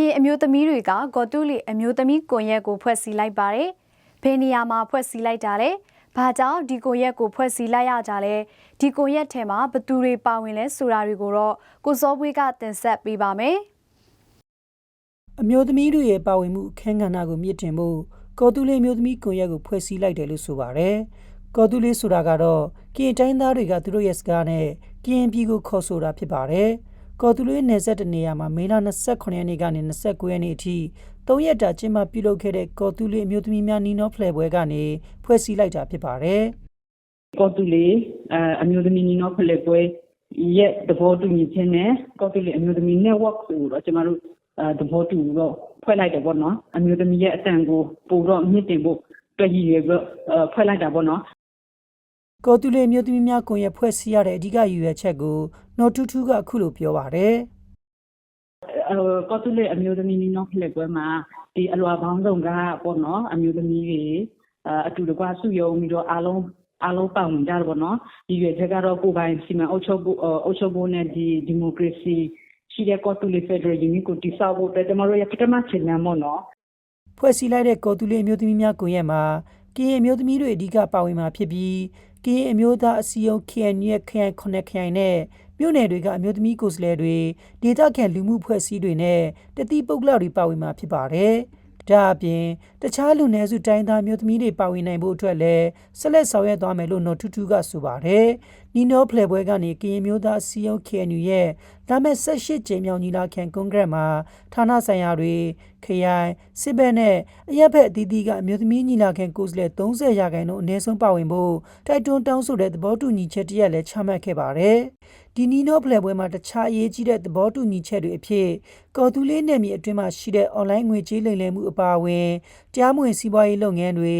ရင်အမျိုးသမီးတွေကဂေါ်တူလီအမျိုးသမီးကွန်ရက်ကိုဖွဲ့စည်းလိုက်ပါတယ်။ဘယ်နေရာမှာဖွဲ့စည်းလိုက်တာလဲ။ဘာကြောင့်ဒီကွန်ရက်ကိုဖွဲ့စည်းလိုက်ရကြလဲ။ဒီကွန်ရက်ထဲမှာဘသူတွေပါဝင်လဲဆိုတာတွေကိုတော့ကိုစောပွေးကတင်ဆက်ပေးပါမယ်။အမျိုးသမီးတွေရဲ့ပါဝင်မှုအခန်းကဏ္ဍကိုမြင့်တင်ဖို့ကော်တူလေးအမျိုးသမီးကွန်ရက်ကိုဖွဲ့စည်းလိုက်တယ်လို့ဆိုပါတယ်။ကော်တူလေးဆိုတာကတော့ကရင်တိုင်းသားတွေကသူတို့ရဲ့စကားနဲ့ကရင်ပြည်ကိုခေါ်ဆိုတာဖြစ်ပါတယ်။ ကော်တူလေးနယ်ဆက်တနေရာမှာမေလ29ရက်နေ့ကနေ29ရက်နေ့အထိ၃ရက်တာကျင်းပပြုလုပ်ခဲ့တဲ့ကော်တူလေးအမျိုးသမီးများနီနောဖလှယ်ပွဲကနေဖွဲ့စည်းလိုက်တာဖြစ်ပါတယ်။ကော်တူလီအအမျိုးသမီးညီနောင်ဖလက်ပွဲရဲ့သဘောတူညီချက်နဲ့ကော်တူလီအမျိုးသမီး network ကိုတော့ကျမတို့အဲသဘောတူတော့ဖွဲ့လိုက်တယ်ပေါ့နော်အမျိုးသမီးရဲ့အတန်ကိုပို့တော့မြင့်တင်ဖို့တွေ့ရည်ရွယ်ပြီးတော့အဲဖွဲ့လိုက်တာပေါ့နော် ကော်တူလေးအမျိုးသမီးများကွန်ရက်ဖွဲ့စည်းရတဲ့အဓိကရည်ရွယ်ချက်ကိုနော်ထူးထူးကအခုလိုပြောပါတယ်။အဲကော်တူလီအမျိုးသမီးညီနောင်ဖလက်ပွဲမှာဒီအလွာပေါင်းစုံကပေါ့နော်အမျိုးသမီးတွေအဲအတူတကွစုယုံပြီးတော့အားလုံးအားလုံးပါဝင်ကြတယ်ပေါ့နော်ဒီရွယ်ချက်ကတော့ကိုယ်ပိုင်စီမံအုပ်ချုပ်ဖို့အအုပ်ချုပ်ဖို့နဲ့ဒီဒီမိုကရေစီရှိတဲ့ကော်တူလီဖက်ဒရယ်ယူနစ်ကိုတည်ဆောက်ဖို့အတွက်ကျမတို့ရဲ့ပထမခြေလှမ်းပေါ့နော်ဖွဲ့စည်းလိုက်တဲ့ကော်တူလေးအမျိုးသမီးများကွန်ရက်မှာကရင်အမျိုးသမီးတွေအဓိကပါဝင်မှာဖြစ်ပြီး ကရင်အမျိုးသားအစည်းအရုံး KNU ရဲ့ခရိုင်ခုနှစ်ခရိုင်နဲ့မြို့နယ်တွေကအမျိုးသမီးကိုယ်စားလှယ်တွေဒေသခံလူမှုဖွဲ့စည်းတွေနဲ့တတိပုဂ္ဂလတွေပါဝင်မှာဖြစ်ပါတယ်။ဒါအပြင်တခြားလူနည်းစုတိုင်းသားမျိုးသမီးတွေပါဝင်နိုင်ဖို့အတွက်လည်းဆက်လက်ဆောင်ရွက်သွားမယ်လို့နော်ထူးထူးကဆိုပါတယ်။ နီနောဖလှယ်ပွဲကနေကရင်မျိုးသားအစည်းအရုံး KNU ရဲ့ဒါမဲ့18ကြိမ်မြောက်ညီလာခံကွန်ဂရက်မှာဌာနဆိုင်ရာတွေခရိုင်စစ်ဘက်နဲ့အရက်ဖက်အသီးသီးကအမျိုးသမီးညီလာခံကိုယ်စားလှယ်30ရာခိုင်နှုန်းအနည်းဆုံးပါဝင်ဖို့တိုက်တွန်းတောင်းဆိုတဲ့သဘောတူညီချက်တရက်လည်းချမှတ်ခဲ့ပါတယ်။ဒီနီနောဖလှယ်ပွဲမှာတခြားအရေးကြီးတဲ့သဘောတူညီချက်တွေအဖြစ်ကော်တူလေးနယ်မြေအတွင်းမှာရှိတဲ့အွန်လိုင်းငွေကြေးလိမ်လည်မှုအပါအဝင်တရားမဝင်စီးပွားရေးလုပ်ငန်းတွေ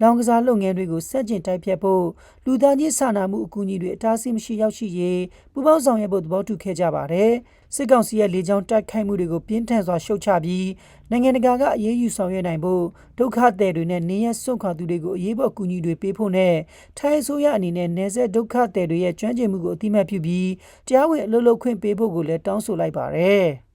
လောင်ကစားလုပ်ငန်းတွေကိုစက်ကျင်တိုက်ဖြတ်ဖို့လူသားချင်းစာနာမှုအကူအညီတွေအတားအဆီးမရှိရောက်ရှိရေးပူးပေါင်းဆောင်ရွက်ဖို့သဘောတူခဲ့ကြပါတယ်။စစ်ကောင်စီရဲ့လေကြောင်းတိုက်ခိုက်မှုတွေကိုပြင်းထန်စွာရှုတ်ချပြီးနိုင်ငံတကာကအရေးယူဆောင်ရွက်နိုင်ဖို့ဒုက္ခသည်တွေနဲ့နေရစွန့်ခွာသူတွေကိုအရေးပေါ်အကူအညီတွေပေးဖို့နဲ့ထိုင်းအစိုးရအနေနဲ့နေဆက်ဒုက္ခသည်တွေရဲ့ကျွမ်းကျင်မှုကိုအသိအမှတ်ပြုပြီးတရားဝင်အလုပ်လုပ်ခွင့်ပေးဖို့ကိုလည်းတောင်းဆိုလိုက်ပါတယ်။